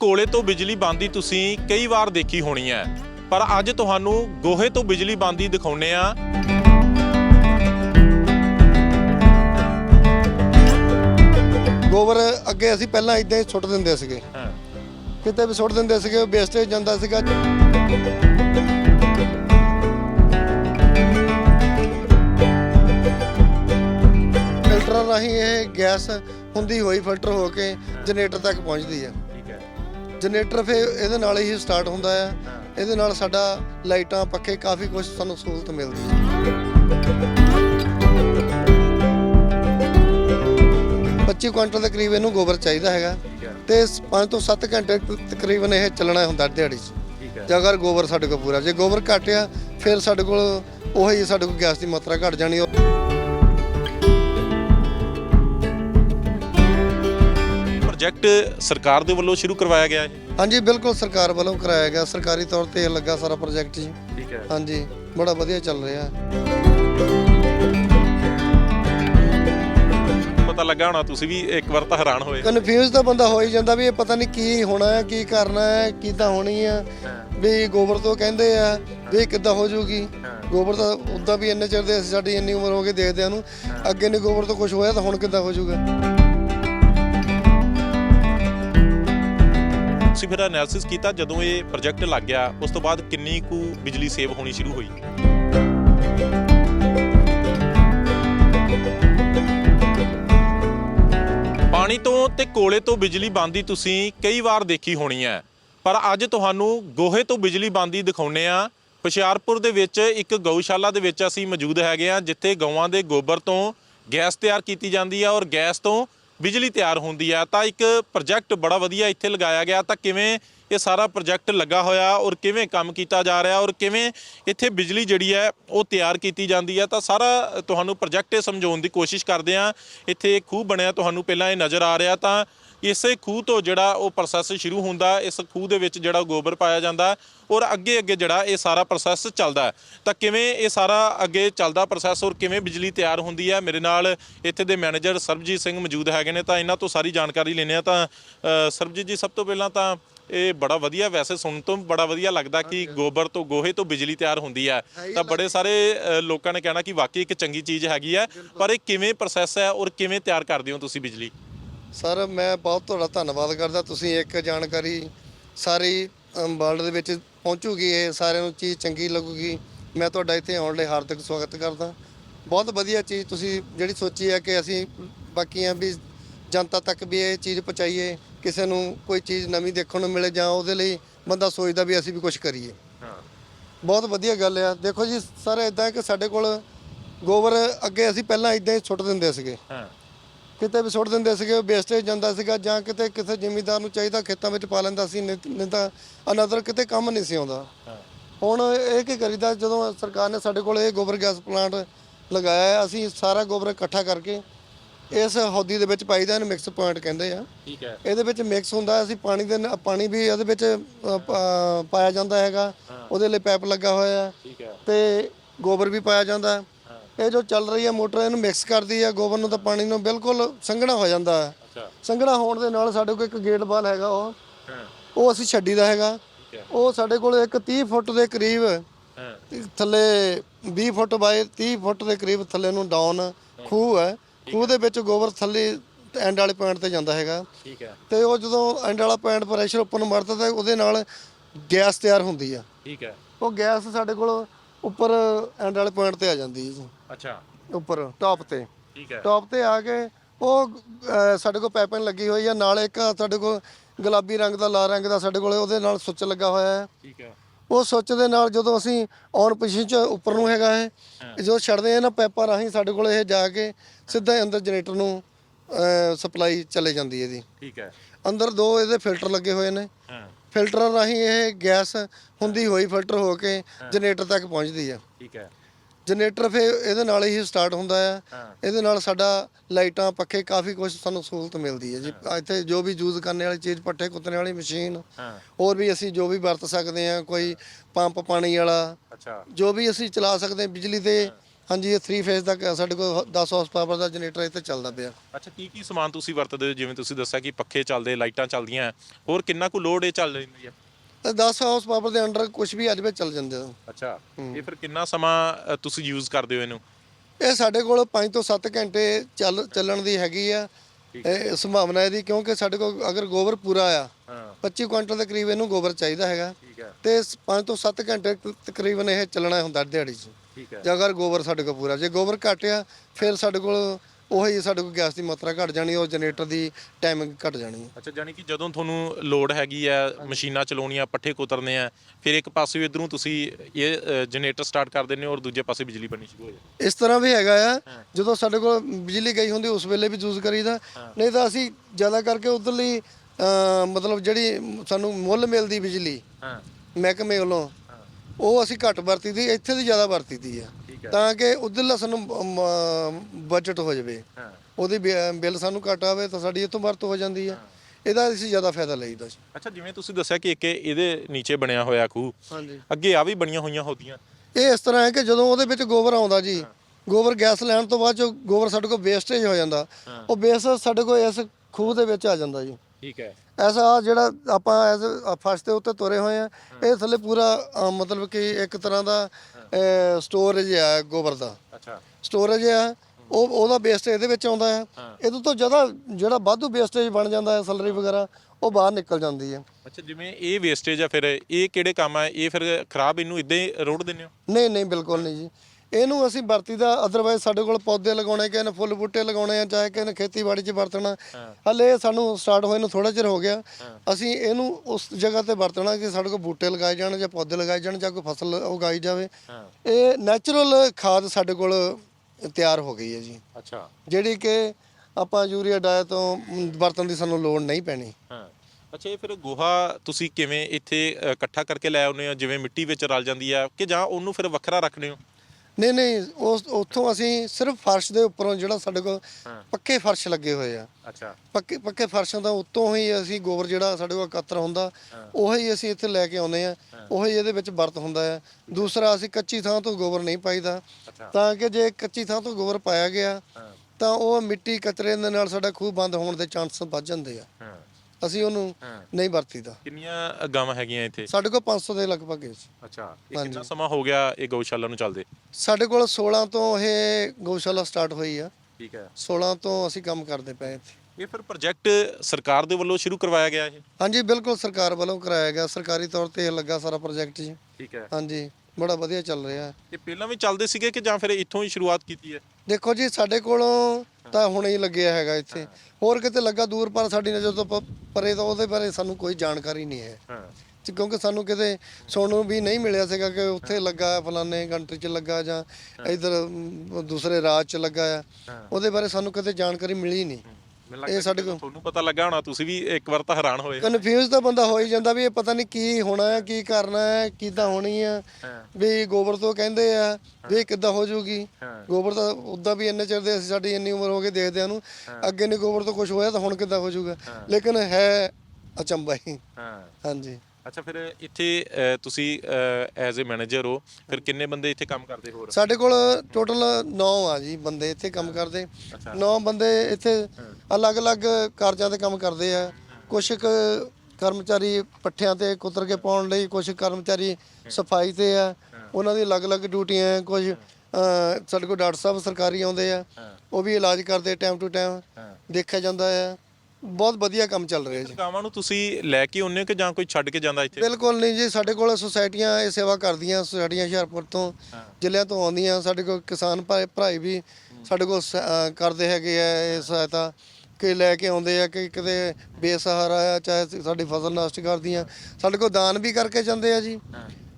ਕੋਲੇ ਤੋਂ ਬਿਜਲੀ ਬੰਦੀ ਤੁਸੀਂ ਕਈ ਵਾਰ ਦੇਖੀ ਹੋਣੀ ਹੈ। ਪਰ ਅੱਜ ਤੁਹਾਨੂੰ ਗੋਹੇ ਤੋਂ ਬਿਜਲੀ ਬੰਦੀ ਦਿਖਾਉਨੇ ਆ। ਗੋਬਰ ਅੱਗੇ ਅਸੀਂ ਪਹਿਲਾਂ ਇਦਾਂ ਹੀ ਸੁੱਟ ਦਿੰਦੇ ਸੀਗੇ। ਕਿਤੇ ਵੀ ਸੁੱਟ ਦਿੰਦੇ ਸੀਗੇ ਵੇਸਟੇਜ ਜਾਂਦਾ ਸੀਗਾ। ਫਿਲਟਰਾਂ ਰਾਹੀਂ ਇਹ ਗੈਸ ਹੁੰਦੀ ਹੋਈ ਫਿਲਟਰ ਹੋ ਕੇ ਜਨਰੇਟਰ ਤੱਕ ਪਹੁੰਚਦੀ ਹੈ ਹੈ। ਜਨਰੇਟਰ ਫਿਰ ਇਹਦੇ ਨਾਲ ਹੀ ਸਟਾਰਟ ਹੁੰਦਾ ਹੈ। ਇਹਦੇ ਨਾਲ ਸਾਡਾ ਲਾਈਟਾਂ ਪੱਖੇ ਕਾਫੀ ਕੁਝ ਸਾਨੂੰ ਸਹੂਲਤ ਮਿਲਦੀ ਹੈ। 25 ਕੁਇੰਟਲ ਦੇ ਕਰੀਬ ਇਹਨੂੰ ਗੋਬਰ ਚਾਹੀਦਾ ਹੈਗਾ। ਤੇ 5 ਤੋਂ 7 ਘੰਟੇ ਤਕਰੀਬਨ ਇਹ ਚੱਲਣਾ ਹੁੰਦਾ ਦਿਹਾੜੀ 'ਚ। ਹੈ। ਜੇ ਅਗਰ ਗੋਬਰ ਸਾਡੇ ਕੋਲ ਪੂਰਾ। ਜੇ ਗੋਬਰ ਘੱਟ ਆ ਫਿਰ ਸਾਡੇ ਕੋਲ ਉਹੀ ਸਾਡੇ ਕੋਲ ਗੈਸ ਦੀ ਮਾਤਰਾ ਘਟ ਜਾਣੀ ਉਹ ਪ੍ਰੋਜੈਕਟ ਸਰਕਾਰ ਦੇ ਵੱਲੋਂ ਸ਼ੁਰੂ ਕਰਵਾਇਆ ਗਿਆ ਹੈ ਹਾਂਜੀ ਬਿਲਕੁਲ ਸਰਕਾਰ ਵੱਲੋਂ ਕਰਾਇਆ ਗਿਆ। ਸਰਕਾਰੀ ਤੌਰ ਤੇ ਇਹ ਲੱਗਾ ਸਾਰਾ ਪ੍ਰੋਜੈਕਟ ਜੀ। ਠੀਕ ਹੈ। ਹਾਂਜੀ ਬੜਾ ਵਧੀਆ ਚੱਲ ਰਿਹਾ। ਪਤਾ ਲੱਗਾ ਹੋਣਾ ਤੁਸੀਂ ਵੀ ਇੱਕ ਵਾਰ ਤਾਂ ਹੈਰਾਨ ਹੋਏ। ਕਨਫਿਊਜ਼ ਤਾਂ ਬੰਦਾ ਹੋ ਹੀ ਜਾਂਦਾ ਵੀ ਇਹ ਪਤਾ ਨਹੀਂ ਕੀ ਹੋਣਾ ਹੈ ਕੀ ਕਰਨਾ ਹੈ ਕਿੱਦਾਂ ਹੋਣੀ ਆ ਵੀ ਗੋਬਰ ਤੋਂ ਕਹਿੰਦੇ ਆ ਵੀ ਕਿੱਦਾਂ ਹੋ ਜਾਊਗੀ। ਗੋਬਰ ਤਾਂ ਉਦਾਂ ਵੀ ਇੰਨੇ ਚਿਰ ਦੇ ਸਾਡੀ ਇੰਨੀ ਉਮਰ ਹੋ ਗਈ ਦੇਖਦੇ ਨੂੰ ਅੱਗੇ ਨਹੀਂ ਗੋਬਰ ਤੋਂ ਕੁਝ ਹੋਇਆ ਤਾਂ ਹੁਣ ਕਿੱਦਾਂ ਹੋ ਜਾਊਗਾ। ਤੁਸੀਂ ਫਿਰ ਐਨਾਲਿਸਿਸ ਕੀਤਾ ਜਦੋਂ ਇਹ ਪ੍ਰੋਜੈਕਟ ਲੱਗ ਗਿਆ, ਉਸ ਤੋਂ ਬਾਅਦ ਕਿੰਨੀ ਕੁ ਬਿਜਲੀ ਸੇਵ ਹੋਣੀ ਸ਼ੁਰੂ ਹੋਈ? ਪਾਣੀ ਤੋਂ ਤੇ ਕੋਲੇ ਤੋਂ ਬਿਜਲੀ ਬੰਦੀ ਤੁਸੀਂ ਕਈ ਵਾਰ ਦੇਖੀ ਹੋਣੀ ਹੈ, ਪਰ ਅੱਜ ਤੁਹਾਨੂੰ ਗੋਹੇ ਤੋਂ ਬਿਜਲੀ ਬੰਦੀ ਦਿਖਾਉਨੇ ਆ ਹੁਸ਼ਿਆਰਪੁਰ ਦੇ ਵਿੱਚ ਇੱਕ ਗਊਸ਼ਾਲਾ ਦੇ ਵਿੱਚ ਅਸੀਂ ਮੌਜੂਦ ਹੈਗੇ ਆ ਜਿੱਥੇ ਗਊਆਂ ਦੇ ਗੋਬਰ ਤੋਂ ਗੈਸ ਤਿਆਰ ਕੀਤੀ ਜਾਂਦੀ ਆ ਔਰ ਗੈਸ ਤੋਂ ਬਿਜਲੀ ਤਿਆਰ ਹੁੰਦੀ ਆ, ਤਾਂ ਇੱਕ ਪ੍ਰੋਜੈਕਟ ਬੜਾ ਵਧੀਆ ਇੱਥੇ ਲਗਾਇਆ ਗਿਆ, ਤਾਂ ਕਿਵੇਂ ਇਹ ਸਾਰਾ ਪ੍ਰੋਜੈਕਟ ਲੱਗਾ ਹੋਇਆ ਔਰ ਕਿਵੇਂ ਕੰਮ ਕੀਤਾ ਜਾ ਰਿਹਾ ਔਰ ਕਿਵੇਂ ਇੱਥੇ ਬਿਜਲੀ ਜਿਹੜੀ ਹੈ ਉਹ ਤਿਆਰ ਕੀਤੀ ਜਾਂਦੀ ਹੈ, ਤਾਂ ਸਾਰਾ ਤੁਹਾਨੂੰ ਪ੍ਰੋਜੈਕਟ ਇਹ ਸਮਝਾਉਣ ਦੀ ਕੋਸ਼ਿਸ਼ ਕਰਦੇ ਆ ਇੱਥੇ ਇੱਕ ਖੂਹ ਬਣਿਆ ਤੁਹਾਨੂੰ ਪਹਿਲਾਂ ਇਹ ਨਜ਼ਰ ਆ ਰਿਹਾ, ਤਾਂ ਇਸੇ ਖੂਹ ਤੋਂ ਜਿਹੜਾ ਉਹ ਪ੍ਰੋਸੈਸ ਸ਼ੁਰੂ ਹੁੰਦਾ ਇਸ ਖੂਹ ਦੇ ਵਿੱਚ ਜਿਹੜਾ ਗੋਬਰ ਪਾਇਆ ਜਾਂਦਾ ਔਰ ਅੱਗੇ ਅੱਗੇ ਜਿਹੜਾ ਇਹ ਸਾਰਾ ਪ੍ਰੋਸੈਸ ਚੱਲਦਾ। ਤਾਂ ਕਿਵੇਂ ਇਹ ਸਾਰਾ ਅੱਗੇ ਚੱਲਦਾ ਪ੍ਰੋਸੈਸ ਔਰ ਕਿਵੇਂ ਬਿਜਲੀ ਤਿਆਰ ਹੁੰਦੀ ਹੈ? ਮੇਰੇ ਨਾਲ ਇੱਥੇ ਦੇ ਮੈਨੇਜਰ ਸਰਬਜੀਤ ਸਿੰਘ ਮੌਜੂਦ ਹੈਗੇ ਨੇ ਤਾਂ ਇਹਨਾਂ ਤੋਂ ਸਾਰੀ ਜਾਣਕਾਰੀ ਲੈਣੇ ਆ ਤਾਂ ਸਰਬਜੀਤ ਜੀ ਸਭ ਤੋਂ ਪਹਿਲਾਂ ਤਾਂ ਇਹ ਬੜਾ ਵਧੀਆ ਵੈਸੇ ਸੁਣਨ ਤੋਂ ਬੜਾ ਵਧੀਆ ਲੱਗਦਾ ਕਿ ਗੋਬਰ ਤੋਂ ਗੋਹੇ ਤੋਂ ਬਿਜਲੀ ਤਿਆਰ ਹੁੰਦੀ ਹੈ। ਤਾਂ ਬੜੇ ਸਾਰੇ ਲੋਕਾਂ ਨੇ ਕਹਿਣਾ ਕਿ ਵਾਕਈ ਇੱਕ ਚੰਗੀ ਚੀਜ਼ ਹੈਗੀ ਹੈ ਪਰ ਇਹ ਕਿਵੇਂ ਪ੍ਰੋਸੈਸ ਹੈ ਔਰ ਕਿਵੇਂ ਤਿਆਰ ਕਰਦੇ ਹੋ ਤੁਸੀਂ ਬਿਜਲੀ? ਸਰ ਮੈਂ ਬਹੁਤ ਤੁਹਾਡਾ ਧੰਨਵਾਦ ਕਰਦਾ। ਤੁਸੀਂ ਇੱਕ ਜਾਣਕਾਰੀ ਸਾਰੀ ਵਰਲਡ ਦੇ ਵਿੱਚ ਪਹੁੰਚੂਗੀ ਇਹ ਸਾਰਿਆਂ ਨੂੰ ਚੀਜ਼ ਚੰਗੀ ਲੱਗੂਗੀ। ਮੈਂ ਤੁਹਾਡਾ ਇੱਥੇ ਆਉਣ ਲਈ ਹਾਰਦਿਕ ਸਵਾਗਤ ਕਰਦਾ। ਬਹੁਤ ਵਧੀਆ ਚੀਜ਼ ਤੁਸੀਂ ਜਿਹੜੀ ਸੋਚੀ ਹੈ ਕਿ ਅਸੀਂ ਬਾਕੀਆਂ ਵੀ ਜਨਤਾ ਤੱਕ ਵੀ ਇਹ ਚੀਜ਼ ਪਹੁੰਚਾਈਏ ਕਿਸੇ ਨੂੰ ਕੋਈ ਚੀਜ਼ ਨਵੀਂ ਦੇਖਣ ਨੂੰ ਮਿਲੇ ਜਾਂ ਉਹਦੇ ਲਈ ਬੰਦਾ ਸੋਚਦਾ ਵੀ ਅਸੀਂ ਵੀ ਕੁਝ ਕਰੀਏ। ਹਾਂ। ਬਹੁਤ ਵਧੀਆ ਗੱਲ ਆ। ਦੇਖੋ ਜੀ ਸਰ ਇਦਾਂ ਕਿ ਸਾਡੇ ਕੋਲ ਗੋਬਰ ਅੱਗੇ ਅਸੀਂ ਪਹਿਲਾਂ ਇਦਾਂ ਹੀ ਸੁੱਟ ਦਿੰਦੇ ਸੀਗੇ। ਹਾਂ। ਕਿਤੇ ਵੀ ਸੁੱਟ ਦਿੰਦੇ ਸੀਗੇ ਵੇਸਟੇਜ ਜਾਂਦਾ ਸੀਗਾ ਜਾਂ ਕਿਤੇ ਕਿਸੇ ਜ਼ਿਮੀਂਦਾਰ ਨੂੰ ਚਾਹੀਦਾ ਖੇਤਾਂ ਵਿੱਚ ਪਾ ਲੈਂਦਾ ਸੀ ਨਹੀਂ ਤਾਂ ਅਨਦਰ ਕਿਤੇ ਕੰਮ ਨਹੀਂ ਸੀ ਆਉਂਦਾ। ਹੁਣ ਇਹ ਕੀ ਕਰੀਦਾ ਜਦੋਂ ਸਰਕਾਰ ਨੇ ਸਾਡੇ ਕੋਲ ਇਹ ਗੋਬਰ ਗੈਸ ਪਲਾਂਟ ਲਗਾਇਆ ਅਸੀਂ ਸਾਰਾ ਗੋਬਰ ਇਕੱਠਾ ਕਰਕੇ ਇਸ ਹੌਦੀ ਦੇ ਵਿੱਚ ਪਾਈਦਾ ਇਹਨੂੰ ਮਿਕਸ ਪੁਆਇੰਟ ਕਹਿੰਦੇ ਆ। ਠੀਕ ਹੈ। ਇਹਦੇ ਵਿੱਚ ਮਿਕਸ ਹੁੰਦਾ ਅਸੀਂ ਪਾਣੀ ਦੇ ਪਾਣੀ ਵੀ ਇਹਦੇ ਵਿੱਚ ਪਾਇਆ ਜਾਂਦਾ ਹੈਗਾ। ਉਹਦੇ ਲਈ ਪਾਈਪ ਲੱਗਾ ਹੋਇਆ ਹੈ। ਠੀਕ ਹੈ। ਤੇ ਗੋਬਰ ਵੀ ਪਾਇਆ ਜਾਂਦਾ ਹੈ। ਇਹ ਜੋ ਚੱਲ ਰਹੀ ਹੈ ਮੋਟਰ ਇਹਨੂੰ ਮਿਕਸ ਕਰਦੀ ਹੈ ਗੋਬਰ ਨੂੰ ਤਾਂ ਪਾਣੀ ਨੂੰ ਬਿਲਕੁਲ ਸੰਘਣਾ ਹੋ ਜਾਂਦਾ ਹੈ। ਸੰਘਣਾ ਹੋਣ ਦੇ ਨਾਲ ਸਾਡੇ ਕੋਲ ਇੱਕ ਗੇਟ ਬਾਲ ਹੈਗਾ ਉਹ। ਉਹ ਅਸੀਂ ਛੱਡੀਦਾ ਹੈਗਾ। ਠੀਕ ਹੈ। ਉਹ ਸਾਡੇ ਕੋਲ ਇੱਕ 30 ਫੁੱਟ ਦੇ ਕਰੀਬ ਥੱਲੇ 20 ਫੁੱਟ ਬਾਏ 30 ਫੁੱਟ ਦੇ ਕਰੀਬ ਥੱਲੇ ਨੂੰ ਡਾਊਨ ਖੂਹ ਹੈ। ਖੂਹ ਦੇ ਵਿੱਚ ਗੋਬਰ ਥੱਲੇ ਐਂਡ ਵਾਲੇ ਪੁਆਇੰਟ ਤੇ ਜਾਂਦਾ ਹੈਗਾ। ਠੀਕ ਹੈ। ਤੇ ਉਹ ਜਦੋਂ ਐਂਡ ਵਾਲਾ ਪੁਆਇੰਟ ਪ੍ਰੈਸ਼ਰ ਉੱਪਰ ਨੂੰ ਮਰਦਾ ਤਾਂ ਉਹਦੇ ਨਾਲ ਗੈਸ ਤਿਆਰ ਹੁੰਦੀ ਆ। ਠੀਕ ਹੈ। ਉਹ ਗੈਸ ਸਾਡੇ ਕੋਲ ਉੱਪਰ ਐਂਡ ਵਾਲੇ ਪੁਆਇੰਟ ਤੇ ਆ ਜਾਂਦੀ ਹੈ ਜੀ। ਅੱਛਾ। ਉੱਪਰ ਟਾਪ ਤੇ। ਠੀਕ ਹੈ। ਟਾਪ ਤੇ ਆ ਕੇ ਉਹ ਅਹ, ਸਾਡੇ ਕੋਲ ਪਾਈਪਿੰਗ ਲੱਗੀ ਹੋਈ ਆ। ਨਾਲ ਇੱਕ ਸਾਡੇ ਕੋਲ ਗੁਲਾਬੀ ਰੰਗ ਦਾ ਲਾਲ ਰੰਗ ਦਾ ਸਾਡੇ ਕੋਲ ਉਹਦੇ ਨਾਲ ਸੁੱਚ ਲੱਗਾ ਹੋਇਆ ਹੈ। ਠੀਕ ਹੈ। ਉਹ ਸੁੱਚ ਦੇ ਨਾਲ ਜਦੋਂ ਅਸੀਂ ਔਨ ਪੋਜੀਸ਼ਨ ਚ ਉੱਪਰ ਨੂੰ ਹੈਗਾ ਹੈ ਜਦੋਂ ਛੱਡਦੇ ਆ ਨਾ ਪਾਈਪਾਂ ਰਾਹੀਂ ਸਾਡੇ ਕੋਲ ਇਹ ਜਾ ਕੇ ਸਿੱਧਾ ਹੀ ਅੰਦਰ ਜਨਰੇਟਰ ਨੂੰ ਸਪਲਾਈ ਚਲੇ ਜਾਂਦੀ ਹੈ ਇਹਦੀ ਠੀਕ ਹੈ। ਅੰਦਰ ਦੋ ਇਹਦੇ ਫਿਲਟਰ ਲੱਗੇ ਹੋਏ ਨੇ। ਹਾਂ। ਫਿਲਟਰਾਂ ਰਾਹੀਂ ਇਹ ਗੈਸ ਹੁੰਦੀ ਹੋਈ ਫਿਲਟਰ ਹੋ ਕੇ ਜਨਰੇਟਰ ਤੱਕ ਪਹੁੰਚਦੀ ਆ। ਠੀਕ ਹੈ। ਜਨਰੇਟਰ ਫਿਰ ਇਹਦੇ ਨਾਲ ਹੀ ਸਟਾਰਟ ਹੁੰਦਾ ਆ। ਹਾਂ। ਇਹਦੇ ਨਾਲ ਸਾਡਾ ਲਾਈਟਾਂ ਪੱਖੇ ਕਾਫੀ ਕੁਝ ਸਾਨੂੰ ਸਹੂਲਤ ਮਿਲਦੀ ਹੈ ਜੀ। ਇੱਥੇ ਜੋ ਵੀ ਯੂਜ਼ ਕਰਨ ਵਾਲੀ ਚੀਜ਼ ਪੱਠੇ ਕੁੱਤਣੇ ਵਾਲੀ ਮਸ਼ੀਨ ਹੋਰ ਵੀ ਅਸੀਂ ਜੋ ਵੀ ਵਰਤ ਸਕਦੇ ਹਾਂ ਕੋਈ ਪੰਪ ਪਾਣੀ ਵਾਲਾ ਅੱਛਾ। ਜੋ ਵੀ ਅਸੀਂ ਚਲਾ ਸਕਦੇ ਹਾਂ ਬਿਜਲੀ ਤੇ ਹਾਂਜੀ ਇਹ 3 ਫੇਜ਼ ਦਾ ਸਾਡੇ ਕੋਲ 10 ਹਾਰਸ ਪਾਵਰ ਦਾ ਜਨਰੇਟਰ ਇੱਥੇ ਚੱਲਦਾ ਪਿਆ। ਅੱਛਾ ਕੀ ਕੀ ਸਮਾਨ ਤੁਸੀਂ ਵਰਤਦੇ ਹੋ? ਜਿਵੇਂ ਤੁਸੀਂ ਦੱਸਿਆ ਕਿ ਪੱਖੇ ਚੱਲਦੇ ਲਾਈਟਾਂ ਚੱਲਦੀਆਂ ਹੋਰ ਕਿੰਨਾ ਕੁ ਲੋਡ ਇਹ ਚੱਲ ਰਹੀ ਹੈ? ਤੇ 10 ਹਾਰਸ ਪਾਵਰ ਦੇ ਅੰਡਰ ਕੁਝ ਵੀ ਅੱਜ ਵੀ ਚੱਲ ਜਾਂਦੇ ਆ। ਅੱਛਾ ਇਹ ਫਿਰ ਕਿੰਨਾ ਸਮਾਂ ਅ, ਤੁਸੀਂ ਯੂਜ਼ ਕਰਦੇ ਹੋ ਇਹਨੂੰ? ਇਹ ਸਾਡੇ ਕੋਲ 5 ਤੋਂ 7 ਘੰਟੇ ਚੱਲ ਚੱਲਣ ਦੀ ਹੈਗੀ ਆ। ਇਹ ਸੰਭਾਵਨਾ ਇਹਦੀ ਕਿਉਂਕਿ ਸਾਡੇ ਕੋਲ ਅਗਰ ਗੋਬਰ ਪੂਰਾ ਆ ਹਾਂ। 25 ਕੁਇੰਟਲ ਦੇ ਕਰੀਬ ਇਹਨੂੰ ਗੋਬਰ ਚਾਹੀਦਾ ਹੈਗਾ। ਠੀਕ ਹੈ। ਤੇ 5 ਤੋਂ 7 ਘੰਟੇ ਤਕਰੀਬਨ ਇਹ ਚੱਲਣਾ ਹੁੰਦਾ ਦਿਹਾੜੀ 'ਚ। ਠੀਕ ਹੈ। ਗੋਬਰ ਸਾਡੇ ਕੋਲ ਪੂਰਾ ਜੇ ਗੋਬਰ ਘੱਟ ਆ ਫਿਰ ਸਾਡੇ ਕੋਲ ਉਹੀ ਸਾਡੇ ਕੋਲ ਗੈਸ ਦੀ ਮਾਤਰਾ ਘਟ ਜਾਣੀ ਔਰ ਜਨਰੇਟਰ ਦੀ ਟਾਈਮਿੰਗ ਘਟ ਜਾਣੀ ਅੱਛਾ ਜਾਨੀ ਕਿ ਜਦੋਂ ਤੁਹਾਨੂੰ ਲੋਡ ਹੈਗੀ ਆ ਮਸ਼ੀਨਾਂ ਚਲਾਉਣੀਆਂ ਪੱਠੇ ਕੁਤਰਨੇ ਆ ਫਿਰ ਇੱਕ ਪਾਸੇ ਇਧਰੋਂ ਤੁਸੀਂ ਇਹ ਜਨਰੇਟਰ ਸਟਾਰਟ ਕਰ ਦਿੰਦੇ ਹੋ ਔਰ ਦੂਜੇ ਪਾਸੇ ਬਿਜਲੀ ਬਣਨੀ ਸ਼ੁਰੂ ਹੋ ਜਾਂਦੀ ਇਸ ਤਰ੍ਹਾਂ ਵੀ ਹੈਗਾ ਆ ਜਦੋਂ ਸਾਡੇ ਕੋਲ ਬਿਜਲੀ ਗਈ ਹੁੰਦੀ ਉਸ ਵੇਲੇ ਵੀ ਯੂਜ਼ ਕਰੀਦਾ। ਨਹੀਂ ਤਾਂ ਅਸੀਂ ਜ਼ਿਆਦਾ ਕਰਕੇ ਉਧਰਲੀ ਮਤਲਬ ਜਿਹੜੀ ਸਾਨੂੰ ਮੁੱਲ ਮਿਲਦੀ ਬਿਜਲੀ ਹਾਂ। ਮਹਿਕਮੇ ਵੱਲੋਂ ਉਹ ਅਸੀਂ ਘੱਟ ਵਰਤੀ ਦੀ ਇੱਥੇ ਦੀ ਜ਼ਿਆਦਾ ਵਰਤੀ ਦੀ ਆ। ਤਾਂ ਕਿ ਉਧਰਲਾ ਸਾਨੂੰ ਬਜਟ ਹੋ ਜਾਵੇ। ਉਹਦੀ ਬਿੱਲ ਸਾਨੂੰ ਘੱਟ ਆਵੇ ਤਾਂ ਸਾਡੀ ਇੱਥੋਂ ਵਰਤ ਹੋ ਜਾਂਦੀ ਆ। ਇਹਦਾ ਅਸੀਂ ਜ਼ਿਆਦਾ ਫਾਇਦਾ ਲਈਦਾ ਜੀ। ਅੱਛਾ ਜਿਵੇਂ ਤੁਸੀਂ ਦੱਸਿਆ ਕਿ ਇੱਕ ਇਹ ਇਹਦੇ ਨੀਚੇ ਬਣਿਆ ਹੋਇਆ ਖੂਹ। ਹਾਂਜੀ। ਅੱਗੇ ਆ ਵੀ ਬਣੀਆਂ ਹੋਈਆਂ ਹੁੰਦੀਆਂ। ਇਹ ਇਸ ਤਰ੍ਹਾਂ ਹੈ ਕਿ ਜਦੋਂ ਉਹਦੇ ਵਿੱਚ ਗੋਬਰ ਆਉਂਦਾ ਜੀ ਗੋਬਰ ਗੈਸ ਲੈਣ ਤੋਂ ਬਾਅਦ ਜੋ ਗੋਬਰ ਸਾਡੇ ਕੋਲ ਵੇਸਟੇਜ ਹੋ ਜਾਂਦਾ ਉਹ ਬੇਸ ਸਾਡੇ ਕੋਲ ਇਸ ਖੂਹ ਦੇ ਵਿੱਚ ਆ ਜਾਂਦਾ ਜੀ। ਠੀਕ ਹੈ। ਐਸਾ ਆਹ ਜਿਹੜਾ ਆਪਾਂ ਐਸ ਫਰਸ਼ ਦੇ ਉੱਤੇ ਤੁਰੇ ਹੋਏ ਆ ਇਹ ਥੱਲੇ ਪੂਰਾ ਅ, ਮਤਲਬ ਕਿ ਇੱਕ ਤਰ੍ਹਾਂ ਦਾ ਸਟੋਰੇਜ ਆ ਗੋਬਰ ਦਾ। ਅੱਛਾ। ਸਟੋਰੇਜ ਆ ਉਹ ਉਹਦਾ ਵੇਸਟੇਜ ਇਹਦੇ ਵਿੱਚ ਆਉਂਦਾ ਹੈ। ਇਹਦੇ ਤੋਂ ਜ਼ਿਆਦਾ ਜਿਹੜਾ ਵਾਧੂ ਵੇਸਟੇਜ ਬਣ ਜਾਂਦਾ ਹੈ ਸਲਰੀ ਵਗੈਰਾ ਉਹ ਬਾਹਰ ਨਿਕਲ ਜਾਂਦੀ ਹੈ। ਅੱਛਾ ਜਿਵੇਂ ਇਹ ਵੇਸਟੇਜ ਆ ਫਿਰ ਇਹ ਕਿਹੜੇ ਕੰਮ ਆ? ਇਹ ਫਿਰ ਖਰਾਬ ਇਹਨੂੰ ਇਦਾਂ ਹੀ ਰੋੜ ਦਿੰਦੇ ਹੋ? ਨਹੀਂ ਨਹੀਂ ਬਿਲਕੁਲ ਨਹੀਂ ਜੀ। ਇਹਨੂੰ ਅਸੀਂ ਵਰਤੀ ਦਾ ਅਦਰਵਾਈਜ਼ ਸਾਡੇ ਕੋਲ ਪੌਦੇ ਲਗਾਉਣੇ ਕਿਸੇ ਨੇ ਫੁੱਲ ਬੂਟੇ ਲਗਾਉਣੇ ਆ ਚਾਹੇ ਕਿਸੇ ਨੇ ਖੇਤੀਬਾੜੀ 'ਚ ਵਰਤਣਾ। ਹਲੇ ਸਾਨੂੰ ਸਟਾਰਟ ਹੋਏ ਨੂੰ ਥੋੜਾ ਚਿਰ ਹੋ ਗਿਆ। ਅਸੀਂ ਇਹਨੂੰ ਉਸ ਜਗ੍ਹਾ ਤੇ ਵਰਤਣਾ ਕਿ ਸਾਡੇ ਕੋਲ ਬੂਟੇ ਲਗਾਏ ਜਾਣ ਜਾਂ ਪੌਦੇ ਲਗਾਏ ਜਾਣ ਜਾਂ ਕੋਈ ਫਸਲ ਉਗਾਈ ਜਾਵੇ। ਇਹ ਨੈਚੁਰਲ ਖਾਦ ਸਾਡੇ ਕੋਲ ਤਿਆਰ ਹੋ ਗਈ ਹੈ ਜੀ। ਅੱਛਾ। ਜਿਹੜੀ ਕਿ ਆਪਾਂ ਯੂਰੀਆ ਡਾਇਆ ਤੋਂ ਵਰਤਣ ਦੀ ਸਾਨੂੰ ਲੋੜ ਨਹੀਂ ਪੈਣੀ। ਹਾਂ। ਅੱਛਾ ਇਹ ਫਿਰ ਗੋਹਾ ਤੁਸੀਂ ਕਿਵੇਂ ਇੱਥੇ ਇਕੱਠਾ ਕਰਕੇ ਲੈ ਆਉਂਦੇ ਹੋ? ਜਿਵੇਂ ਮਿੱਟੀ ਵਿੱਚ ਰਲ ਜਾਂਦੀ ਆ ਕਿ ਜਾਂ ਉਹਨੂੰ ਫਿਰ ਵੱਖਰਾ ਰੱਖਦੇ ਹੋ? ਨਹੀਂ ਨਹੀਂ ਉਸ ਉੱਥੋਂ ਅਸੀਂ ਸਿਰਫ ਫਰਸ਼ ਦੇ ਉੱਪਰੋਂ ਜਿਹੜਾ ਸਾਡੇ ਕੋਲ ਪੱਕੇ ਫਰਸ਼ ਲੱਗੇ ਹੋਏ ਆ। ਅੱਛਾ। ਪੱਕੇ ਪੱਕੇ ਫਰਸ਼ਾਂ ਦਾ ਉੱਤੋਂ ਹੀ ਅਸੀਂ ਗੋਬਰ ਜਿਹੜਾ ਸਾਡੇ ਕੋਲ ਇਕੱਤਰ ਹੁੰਦਾ ਉਹੀ ਅਸੀਂ ਇੱਥੇ ਲੈ ਕੇ ਆਉਂਦੇ ਆ। ਉਹੀ ਇਹਦੇ ਵਿੱਚ ਵਰਤ ਹੁੰਦਾ ਹੈ ਦੂਸਰਾ ਅਸੀਂ ਕੱਚੀ ਥਾਂ ਤੋਂ ਗੋਬਰ ਨਹੀਂ ਪਾਈਦਾ। ਅੱਛਾ। ਤਾਂ ਕਿ ਜੇ ਕੱਚੀ ਥਾਂ ਤੋਂ ਗੋਬਰ ਪਾਇਆ ਗਿਆ ਤਾਂ ਉਹ ਮਿੱਟੀ ਕਚਰੇ ਦੇ ਨਾਲ ਸਾਡਾ ਖੂਹ ਬੰਦ ਹੋਣ ਦੇ ਚਾਂਸ ਵੱਧ ਜਾਂਦੇ ਆ। ਹਾਂ। ਅਸੀਂ ਉਹਨੂੰ ਨਹੀਂ ਵਰਤੀਦਾ। ਕਿੰਨੀਆਂ ਗਾਵਾਂ ਹੈਗੀਆਂ ਇੱਥੇ? ਸਾਡੇ ਕੋਲ 500 ਦੇ ਲਗਭਗ ਹੈ ਜੀ। ਅੱਛਾ ਇਹ ਕਿੰਨਾ ਸਮਾਂ ਹੋ ਗਿਆ ਇਹ ਗਊਸ਼ਾਲਾ ਨੂੰ ਚੱਲਦੇ? ਸਾਡੇ ਕੋਲ 16 ਤੋਂ ਇਹ ਗਊਸ਼ਾਲਾ ਸਟਾਰਟ ਹੋਈ ਆ। ਠੀਕ ਹੈ। 16 ਤੋਂ ਅਸੀਂ ਕੰਮ ਕਰਦੇ ਪਏ ਇੱਥੇ। ਇਹ ਫਿਰ ਪ੍ਰੋਜੈਕਟ ਸਰਕਾਰ ਦੇ ਵੱਲੋਂ ਸ਼ੁਰੂ ਕਰਵਾਇਆ ਗਿਆ ਇਹ? ਹਾਂਜੀ ਬਿਲਕੁਲ ਸਰਕਾਰ ਵੱਲੋਂ ਕਰਾਇਆ ਗਿਆ। ਸਰਕਾਰੀ ਤੌਰ ਤੇ ਇਹ ਲੱਗਾ ਸਾਰਾ ਪ੍ਰੋਜੈਕਟ ਜੀ। ਠੀਕ ਹੈ। ਹਾਂਜੀ। ਬੜਾ ਵਧੀਆ ਚੱਲ ਰਿਹਾ। ਹੈ ਇਹ ਪਹਿਲਾਂ ਵੀ ਚੱਲਦੇ ਸੀਗੇ ਕਿ ਜਾਂ ਫਿਰ ਇੱਥੋਂ ਹੀ ਸ਼ੁਰੂਆਤ ਕੀਤੀ ਹੈ? ਦੇਖੋ ਜੀ ਸਾਡੇ ਕੋਲੋਂ ਤਾਂ ਹੁਣੇ ਹੀ ਲੱਗਿਆ ਹੈਗਾ ਇੱਥੇ। ਹੋਰ ਕਿਤੇ ਲੱਗਾ ਦੂਰ ਪਰ ਸਾਡੀ ਨਜ਼ਰ ਤੋਂ ਪ- ਪਰੇ ਤਾਂ ਉਹਦੇ ਬਾਰੇ ਸਾਨੂੰ ਕੋਈ ਜਾਣਕਾਰੀ ਨਹੀਂ ਹੈ। ਹਾਂ। ਤੇ ਕਿਉਂਕਿ ਸਾਨੂੰ ਕਿਤੇ ਸੁਣਨ ਨੂੰ ਵੀ ਨਹੀਂ ਮਿਲਿਆ ਸੀਗਾ ਕਿ ਉੱਥੇ ਲੱਗਾ ਹੈ, ਫਲਾਣੇ ਕੰਟਰੀ 'ਚ ਲੱਗਾ ਜਾਂ ਇਧਰ ਦੂਸਰੇ ਰਾਜ 'ਚ ਲੱਗਾ ਆ ਉਹਦੇ ਬਾਰੇ ਸਾਨੂੰ ਕਿਤੇ ਜਾਣਕਾਰੀ ਮਿਲੀ ਨਹੀਂ। ਇਹ ਸਾਡੇ ਕੋਲ ਤੁਹਾਨੂੰ ਪਤਾ ਲੱਗਾ ਹੋਣਾ ਤੁਸੀਂ ਵੀ ਇੱਕ ਵਾਰ ਤਾਂ ਹੈਰਾਨ ਹੋਏ। ਕਨਫਿਊਜ਼ ਤਾਂ ਬੰਦਾ ਹੋ ਹੀ ਜਾਂਦਾ ਵੀ ਇਹ ਪਤਾ ਨਹੀਂ ਕੀ ਹੋਣਾ ਹੈ ਕੀ ਕਰਨਾ ਹੈ ਕਿੱਦਾਂ ਹੋਣੀ ਆ ਵੀ ਗੋਬਰ ਤੋਂ ਕਹਿੰਦੇ ਆ ਵੀ ਇਹ ਕਿੱਦਾਂ ਹੋ ਜਾਊਗੀ। ਗੋਬਰ ਤਾਂ ਉਦਾਂ ਵੀ ਇੰਨੇ ਚਿਰ ਦੇ ਅਸੀਂ ਸਾਡੀ ਇੰਨੀ ਉਮਰ ਹੋ ਗਈ ਦੇਖਦਿਆਂ ਨੂੰ ਅੱਗੇ ਨਹੀਂ ਗੋਬਰ ਤੋਂ ਕੁਝ ਹੋਇਆ ਤਾਂ ਹੁਣ ਕਿੱਦਾਂ ਹੋ ਜਾਊਗਾ। ਲੇਕਿਨ ਹੈ ਅਚੰਭਾ ਹੀ। ਹਾਂ। ਹਾਂਜੀ। ਅੱਛਾ ਫਿਰ ਇੱਥੇ ਤੁਸੀਂ ਐਜ਼ ਅ ਮੈਨੇਜਰ ਹੋ ਫਿਰ ਕਿੰਨੇ ਬੰਦੇ ਇੱਥੇ ਕੰਮ ਕਰਦੇ ਹੋਰ? ਸਾਡੇ ਕੋਲ ਟੋਟਲ 9 ਆ ਜੀ ਬੰਦੇ ਇੱਥੇ ਕੰਮ ਕਰਦੇ। 9 ਬੰਦੇ ਇੱਥੇ ਅਲੱਗ-ਅਲੱਗ ਕਾਰਜਾਂ ਤੇ ਕੰਮ ਕਰਦੇ ਆ। ਕੁਝ ਕੁ ਕਰਮਚਾਰੀ ਪੱਠਿਆਂ ਤੇ ਕੁਤਰ ਕੇ ਪਾਉਣ ਲਈ ਕੁਝ ਕਰਮਚਾਰੀ ਸਫ਼ਾਈ ਤੇ ਆ। ਉਹਨਾਂ ਦੀ ਅਲੱਗ-ਅਲੱਗ ਡਿਊਟੀਆਂ ਆ ਕੁਝ ਅ, ਸਾਡੇ ਕੋਲ ਡਾਕਟਰ ਸਾਹਿਬ ਸਰਕਾਰੀ ਆਉਂਦੇ ਆ। ਉਹ ਵੀ ਇਲਾਜ ਕਰਦੇ ਟਾਈਮ ਟੂ ਟਾਈਮ। ਦੇਖਿਆ ਜਾਂਦਾ ਆ। ਬਹੁਤ ਵਧੀਆ ਕੰਮ ਚੱਲ ਰਿਹਾ ਜੀ। ਗਾਵਾਂ ਨੂੰ ਤੁਸੀਂ ਲੈ ਕੇ ਆਉਂਦੇ ਹੋ ਕਿ ਜਾਂ ਕੋਈ ਛੱਡ ਕੇ ਜਾਂਦਾ ਇੱਥੇ? ਬਿਲਕੁਲ ਨਹੀਂ ਜੀ ਸਾਡੇ ਕੋਲ ਸੁਸਾਇਟੀਆਂ ਇਹ ਸੇਵਾ ਕਰਦੀਆਂ ਸੁਸਾਇਟੀਆਂ ਹੁਸ਼ਿਆਰਪੁਰ ਤੋਂ ਜ਼ਿਲ੍ਹਿਆਂ ਤੋਂ ਆਉਂਦੀਆਂ ਸਾਡੇ ਕੋਲ ਕਿਸਾਨ ਭਰਾ ਭਰਾਈ ਵੀ ਸਾਡੇ ਕੋਲ ਸ- ਅਹ ਕਰਦੇ ਹੈਗੇ ਆ ਇਹ ਸਹਾਇਤਾ ਕਿ ਲੈ ਕੇ ਆਉਂਦੇ ਆ ਕਿ ਕਿਤੇ ਬੇਸਹਾਰਾ ਆ ਚਾਹੇ ਸਾਡੀ ਫਸਲ ਨਸ਼ਟ ਕਰਦੀਆਂ ਸਾਡੇ ਕੋਲ ਦਾਨ ਵੀ ਕਰਕੇ ਜਾਂਦੇ ਆ ਜੀ।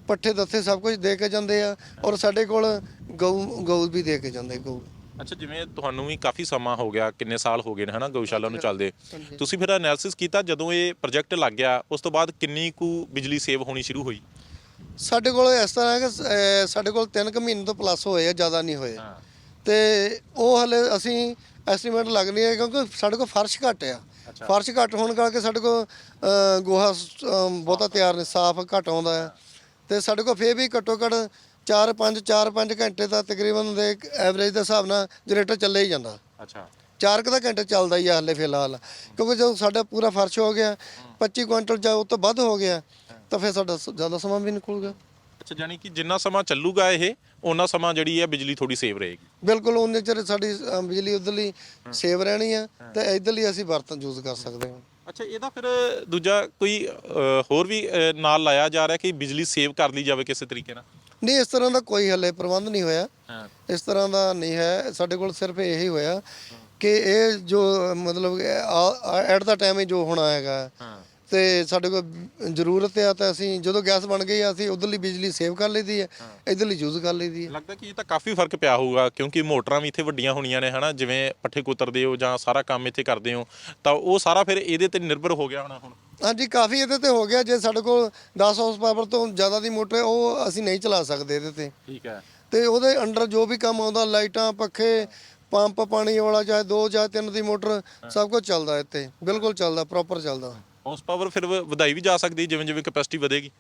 ਪੱਠੇ ਦੱਥੇ ਸਭ ਕੁਝ ਦੇ ਕੇ ਜਾਂਦੇ ਆ ਔਰ ਸਾਡੇ ਕੋਲ ਗਊ ਗਊ ਵੀ ਦੇ ਕੇ ਜਾਂਦੇ ਗਊ। ਅੱਛਾ ਜਿਵੇਂ ਤੁਹਾਨੂੰ ਵੀ ਕਾਫੀ ਸਮਾਂ ਹੋ ਗਿਆ ਕਿੰਨੇ ਸਾਲ ਹੋ ਗਏ ਨੇ ਹਨਾ ਗਊਸ਼ਾਲਾ ਨੂੰ ਚੱਲਦੇ। ਤੁਸੀਂ ਫਿਰ ਐਨਾਲਿਸਿਸ ਕੀਤਾ ਜਦੋਂ ਇਹ ਪ੍ਰੋਜੈਕਟ ਲੱਗ ਗਿਆ ਉਸ ਤੋਂ ਬਾਅਦ ਕਿੰਨੀ ਕੁ ਬਿਜਲੀ ਸੇਵ ਹੋਣੀ ਸ਼ੁਰੂ ਹੋਈ? ਸਾਡੇ ਕੋਲ ਇਸ ਤਰ੍ਹਾਂ ਹੈ ਕਿ ਅਹ, ਸਾਡੇ ਕੋਲ 3 ਕੁ ਮਹੀਨੇ ਤੋਂ ਪਲੱਸ ਹੋਏ ਆ ਜ਼ਿਆਦਾ ਨਹੀਂ ਹੋਏ। ਤੇ ਉਹ ਹਲੇ ਅਸੀਂ ਐਸਟੀਮੇਟ ਲੱਗਣੀ ਹੈ ਕਿਉਂਕਿ ਸਾਡੇ ਕੋਲ ਫਰਸ਼ ਘੱਟ ਆ। ਫਰਸ਼ ਘੱਟ ਹੋਣ ਕਰਕੇ ਸਾਡੇ ਕੋਲ ਅਹ, ਗੋਹਾ ਸ- ਅਹ, ਬਹੁਤਾ ਤਿਆਰ ਨਹੀਂ ਸਾਫ਼ ਘੱਟ ਆਉਂਦਾ ਹੈ। ਤੇ ਸਾਡੇ ਕੋਲ ਫੇਰ ਵੀ ਘੱਟੋ ਘੱਟ 4 5 4 5 ਘੰਟੇ ਤਾਂ ਤਕਰੀਬਨ ਦੇ ਐਵਰੇਜ ਦੇ ਹਿਸਾਬ ਨਾਲ ਜਨਰੇਟਰ ਚੱਲੇ ਹੀ ਜਾਂਦਾ। ਅੱਛਾ। ਚਾਰ ਕੁ ਦਾ ਘੰਟੇ ਚੱਲਦਾ ਹੀ ਆ ਹਾਲੇ ਫਿਲਹਾਲ ਕਿਉਂਕਿ ਜਦੋਂ ਸਾਡਾ ਪੂਰਾ ਫਰਸ਼ ਹੋ ਗਿਆ 25 ਕੁਇੰਟਲ ਜਾਂ ਉਹ ਤੋਂ ਵੱਧ ਹੋ ਗਿਆ ਤਾਂ ਫਿਰ ਸਾਡਾ ਜ਼ਿਆਦਾ ਸਮਾਂ ਵੀ ਨਿਕਲੂਗਾ। ਅੱਛਾ ਜਾਨੀ ਕਿ ਜਿੰਨਾ ਸਮਾਂ ਚੱਲੂਗਾ ਇਹ ਉਹਨਾਂ ਸਮਾਂ ਜਿਹੜੀ ਹੈ ਬਿਜਲੀ ਥੋੜੀ ਸੇਵ ਰਹੇਗੀ। ਬਿਲਕੁਲ ਉਹਨੇ ਚਿਰ ਸਾਡੀ ਬਿਜਲੀ ਉਧਰਲੀ ਸੇਵ ਰਹਿਣੀ ਆ ਤੇ ਇਧਰਲੀ ਅਸੀਂ ਬਰਤਨ ਯੂਜ਼ ਕਰ ਸਕਦੇ ਹਾਂ। ਅੱਛਾ ਇਹਦਾ ਫਿਰ ਦੂਜਾ ਕੋਈ ਹੋਰ ਵੀ ਨਾਲ ਲਾਇਆ ਜਾ ਰਿਹਾ ਕਿ ਬਿਜਲੀ ਸੇਵ ਕਰ ਲਈ ਜਾਵੇ ਕਿਸੇ ਤਰੀਕੇ ਨਾਲ? ਨਹੀਂ ਇਸ ਤਰ੍ਹਾਂ ਦਾ ਕੋਈ ਹਲੇ ਪ੍ਰਬੰਧ ਨਹੀਂ ਹੋਇਆ। ਹਾਂ। ਇਸ ਤਰ੍ਹਾਂ ਦਾ ਨਹੀਂ ਹੈ। ਸਾਡੇ ਕੋਲ ਸਿਰਫ ਇਹੀ ਹੋਇਆ ਕਿ ਇਹ ਜੋ ਮਤਲਬ ਐਟ ਦਾ ਟਾਈਮ ਹੀ ਜੋ ਹੋਣਾ ਹੈਗਾ। ਹਾਂ। ਤੇ ਸਾਡੇ ਕੋਲ ਜ਼ਰੂਰਤ ਹੈ ਤਾਂ ਅਸੀਂ ਜਦੋਂ ਗੈਸ ਬਣ ਗਈ ਆ, ਅਸੀਂ ਉਧਰਲੀ ਬਿਜਲੀ ਸੇਵ ਕਰ ਲਈਦੀ ਹੈ। ਇਧਰਲੀ ਯੂਜ਼ ਕਰ ਲਈਦੀ ਹੈ। ਲੱਗਦਾ ਕਿ ਇਹ ਤਾਂ ਕਾਫੀ ਫ਼ਰਕ ਪਿਆ ਹੋਊਗਾ ਕਿਉਂਕਿ ਮੋਟਰਾਂ ਵੀ ਇੱਥੇ ਵੱਡੀਆਂ ਹੋਣੀਆਂ ਨੇ ਹਨਾ? ਜਿਵੇਂ ਪੱਠੇ ਕੁਤਰਦੇ ਹੋ ਜਾਂ ਸਾਰਾ ਕੰਮ ਇੱਥੇ ਕਰਦੇ ਹੋ ਤਾਂ ਉਹ ਸਾਰਾ ਫਿਰ ਇਹਦੇ ਤੇ ਨਿਰਭਰ ਹੋ ਗਿਆ ਹੋਣਾ ਹੁਣ। ਹਾਂਜੀ ਕਾਫੀ ਇਹਦੇ ਤੇ ਹੋ ਗਿਆ। ਜੇ ਸਾਡੇ ਕੋਲ 10 ਹਾਰਸ ਪਾਵਰ ਤੋਂ ਜ਼ਿਆਦਾ ਦੀ ਮੋਟਰ ਹੈ ਉਹ ਅਸੀਂ ਨਹੀਂ ਚਲਾ ਸਕਦੇ ਇਹਦੇ ਤੇ। ਠੀਕ ਹੈ। ਤੇ ਉਹਦੇ ਅੰਡਰ ਜੋ ਵੀ ਕੰਮ ਆਉਂਦਾ ਲਾਈਟਾਂ ਪੱਖੇ ਪੰਪ ਪਾਣੀ ਵਾਲਾ ਚਾਹੇ ਦੋ ਜਾਂ ਤਿੰਨ ਦੀ ਮੋਟਰ ਸਭ ਕੁਝ ਚੱਲਦਾ ਇੱਥੇ। ਬਿਲਕੁਲ ਚੱਲਦਾ ਪ੍ਰੋਪਰ ਚੱਲਦਾ। ਹਾਊਸ ਪਾਵਰ ਫਿਰ ਵ- ਵਧਾਈ ਵੀ ਜਾ ਸਕਦੀ ਹੈ ਜਿਵੇਂ ਜਿਵੇਂ ਕਪੈਸਿਟੀ ਵਧੇਗੀ।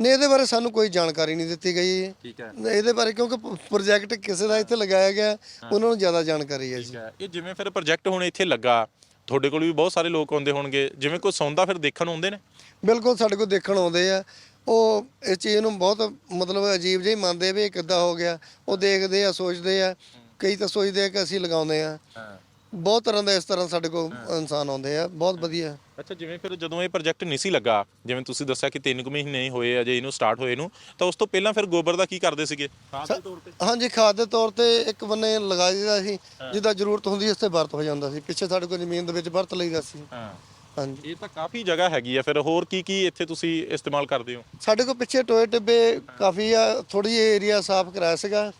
ਨਹੀਂ ਇਹਦੇ ਬਾਰੇ ਸਾਨੂੰ ਕੋਈ ਜਾਣਕਾਰੀ ਨਹੀਂ ਦਿੱਤੀ ਗਈ। ਹੈ ਠੀਕ ਹੈ। ਇਹਦੇ ਬਾਰੇ ਕਿਉਂਕਿ ਪ੍ਰੋਜੈਕਟ ਕਿਸੇ ਦਾ ਇੱਥੇ ਲਗਾਇਆ ਗਿਆ ਉਹਨਾਂ ਨੂੰ ਜ਼ਿਆਦਾ ਜਾਣਕਾਰੀ ਹੈ ਜੀ। ਠੀਕ ਹੈ। ਇਹ ਜਿਵੇਂ ਫਿਰ ਪ੍ਰੋਜੈਕਟ ਹੁਣ ਇੱਥੇ ਲੱਗਾ ਤੁਹਾਡੇ ਕੋਲ ਵੀ ਬਹੁਤ ਸਾਰੇ ਲੋਕ ਆਉਂਦੇ ਹੋਣਗੇ। ਜਿਵੇਂ ਕੋਈ ਸੌਂਦਾ ਫਿਰ ਦੇਖਣ ਆਉਂਦੇ ਨੇ? ਬਿਲਕੁਲ ਸਾਡੇ ਕੋਲ ਦੇਖਣ ਆਉਂਦੇ ਆ। ਉਹ ਇਸ ਚੀਜ਼ ਨੂੰ ਬਹੁਤ ਮਤਲਬ ਅਜੀਬ ਜਿਹਾ ਹੀ ਮੰਨਦੇ ਵੀ ਇਹ ਕਿੱਦਾਂ ਹੋ ਗਿਆ। ਉਹ ਦੇਖਦੇ ਆ ਸੋਚਦੇ ਆ। ਕਈ ਤਾਂ ਸੋਚਦੇ ਆ ਕਿ ਅਸੀਂ ਲਗਾਉਂਦੇ ਆ। ਹਾਂ। ਬਹੁਤ ਤਰ੍ਹਾਂ ਦੇ ਇਸ ਤਰ੍ਹਾਂ ਸਾਡੇ ਕੋਲ ਇਨਸਾਨ ਆਉਂਦੇ ਆ ਬਹੁਤ ਵਧੀਆ। ਅੱਛਾ ਜਿਵੇਂ ਫਿਰ ਜਦੋਂ ਇਹ ਪ੍ਰੋਜੈਕਟ ਨਹੀਂ ਸੀ ਲੱਗਾ ਜਿਵੇਂ ਤੁਸੀਂ ਦੱਸਿਆ ਕਿ 3 ਕੁ ਮਹੀਨੇ ਹੀ ਹੋਏ ਅਜੇ ਇਹਨੂੰ ਸਟਾਰਟ ਹੋਏ ਨੂੰ ਤਾਂ ਉਸ ਤੋਂ ਪਹਿਲਾਂ ਫਿਰ ਗੋਬਰ ਦਾ ਕੀ ਕਰਦੇ ਸੀਗੇ? ਖਾਦ ਦੇ ਤੌਰ ਤੇ? ਹਾਂਜੀ ਖਾਦ ਦੇ ਤੌਰ ਤੇ ਇੱਕ ਬੰਨੇ ਲਗਾ ਦਿੱਤਾ ਸੀ ਜਿੱਦਾਂ ਜ਼ਰੂਰਤ ਹੁੰਦੀ ਇਸ ਤੇ ਵਰਤ ਹੋ ਜਾਂਦਾ ਸੀ ਪਿੱਛੇ ਸਾਡੇ ਕੋਲ ਜ਼ਮੀਨ ਦੇ ਵਿੱਚ ਵਰਤ ਲਈਦਾ ਸੀ। ਹਾਂ। ਹਾਂਜੀ। ਇਹ ਤਾਂ ਕਾਫੀ ਜਗ੍ਹਾ ਹੈਗੀ ਆ ਫਿਰ ਹੋਰ ਕੀ ਕੀ ਇੱਥੇ ਤੁਸੀਂ ਇਸਤੇਮਾਲ ਕਰਦੇ ਹੋ? ਸਾਡੇ ਕੋਲ ਪਿੱਛੇ ਟੋਏ ਟਿੱਬੇ ਕਾਫੀ ਆ ਥੋੜੀ ਜਿਹੀ ਏਰੀਆ ਸਾਫ਼ ਕਰਾਇਆ ਸੀਗਾ।